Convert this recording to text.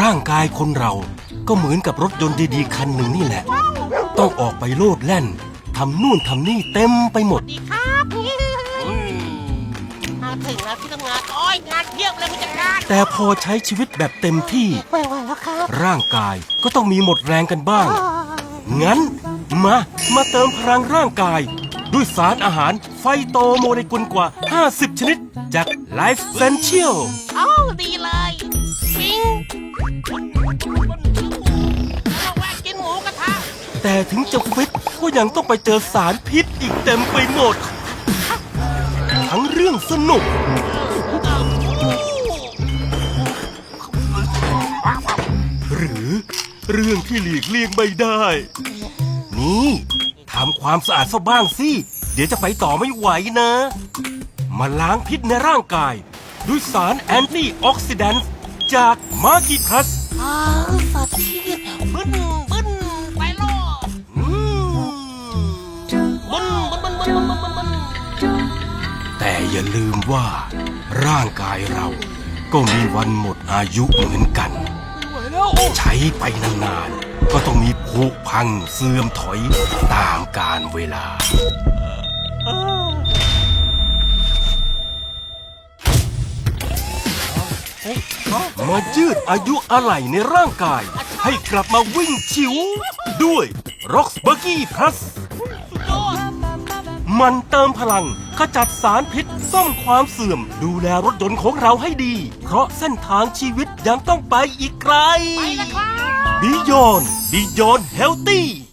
ร่างกายคนเราก็เหมือนกับรถยนต์ดีๆ คันหนึ่งนี่แหละ ต้องออกไปโลดแล่นทำนู่นทำนี่เต็มไปหมด ดีครับมาถึงแล้วที่ทำงานโอ้ยงานเยี่ยมเลยผู้จัดการแต่พอใช้ชีวิตแบบเต็มที่ไม่ไหวแล้วครับร่างกายก็ต้องมีหมดแรงกันบ้าง งั้น มา มาเติมพลังร่างกาย ด้วยสารอาหารไฟโตโมเลกุลกว่า 50 ชนิด จาก Life Essential เอ้าดีเลยปิง เราแวะกินหมูกระทะแต่ถึงจะฟิตก็ยังต้องไปเจอสารพิษอีกเต็มไปหมด ทั้งเรื่องสนุก หรือเรื่องที่หลีกเลี่ยงไม่ได้ นี่ทำความสะอาดซะบ้างสิ เดี๋ยวจะไปต่อไม่ไหวนะ มาล้างพิษในร่างกาย ด้วยสารแอนตี้ออกซิแดนต์จากมากิพัส อ้าวสาธิตบึ้นบึ้นไปลดอืมบึ้นบึ้นบึ้นบึ้นบึ้นบึ้นแต่อย่าลืมว่า ร่างกายเราก็มีวันหมดอายุเหมือนกัน ใช้ไปนานๆ ก็ต้องมีผุพังเสื่อมถอยตามกาลเวลา มายืดอายุอะไหล่ในร่างกาย ให้กลับมาวิ่งชิว ด้วย Rox b u g g y Plus มันเติมพลังขจัดสารพิษซ่อมความเสื่อม ดูแลรถยนต์ของเราให้ดี เพราะเส้นทางชีวิตยังต้องไปอีกไกลไปแล้วครับ Beyond Beyond Healthy